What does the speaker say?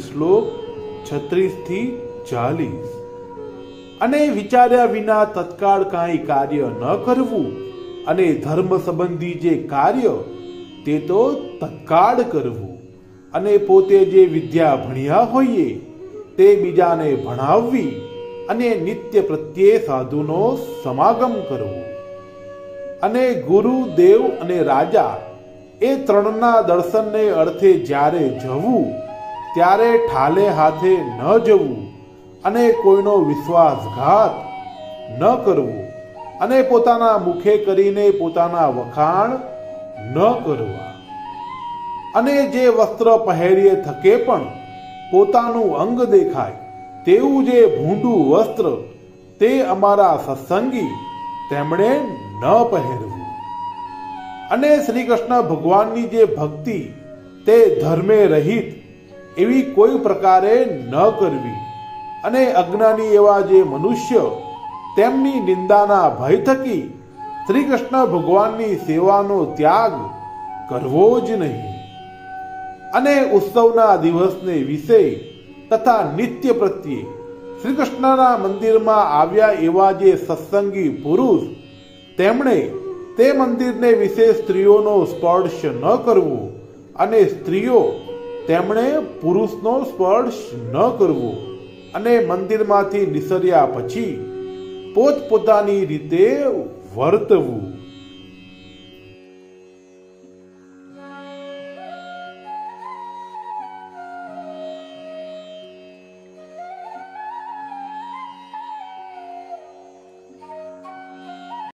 શ્લોક છત્રીસથી ચાલીસ. અને વિચાર્યા વિના તત્કાળ કાંઈ કાર્ય ન કરવું અને ધર્મ સંબંધી જે કાર્ય તે તો તત્કાળ કરવું. અને પોતે જે વિદ્યા ભણ્યા હોઈએ તે બીજાને ભણાવવી અને નિત્ય પ્રત્યે સાધુનો સમાગમ કરવો. અને ગુરુ, દેવ અને રાજા એ ત્રણના દર્શનને અર્થે જ્યારે જવું ત્યારે ઠાલે હાથે ન જવું અને કોઈનો વિશ્વાસઘાત ન કરવો અને પોતાના મુખે કરીને પોતાના વખાણ ન કરવા. અને જે વસ્ત્ર પહેરીએ થકે પણ પોતાનું અંગ દેખાય તેવું જે ભૂંડું વસ્ત્ર તે અમારા સત્સંગી તેમણે ન પહેરવું. અને શ્રી કૃષ્ણ ભગવાનની જે ભક્તિ તે ધર્મે રહિત એવી કોઈ પ્રકારે ન કરવી. અને અજ્ઞાની એવા જે મનુષ્ય તેમની નિંદાના ભય થકી શ્રી કૃષ્ણ ભગવાનની સેવાનો ત્યાગ કરવો જ નહીં. અને ઉત્સવના દિવસને વિશે તથા નિત્ય પ્રત્યે શ્રી કૃષ્ણના મંદિરમાં આવ્યા એવા જે સત્સંગી પુરુષ, તેમણે તે મંદિરને વિશે સ્ત્રીઓનો સ્પર્શ ન કરવો અને સ્ત્રીઓ તેમણે પુરુષનો સ્પર્શ ન કરવો અને મંદિરમાંથી નિસર્યા પછી પોતપોતાની રીતે વર્તવું.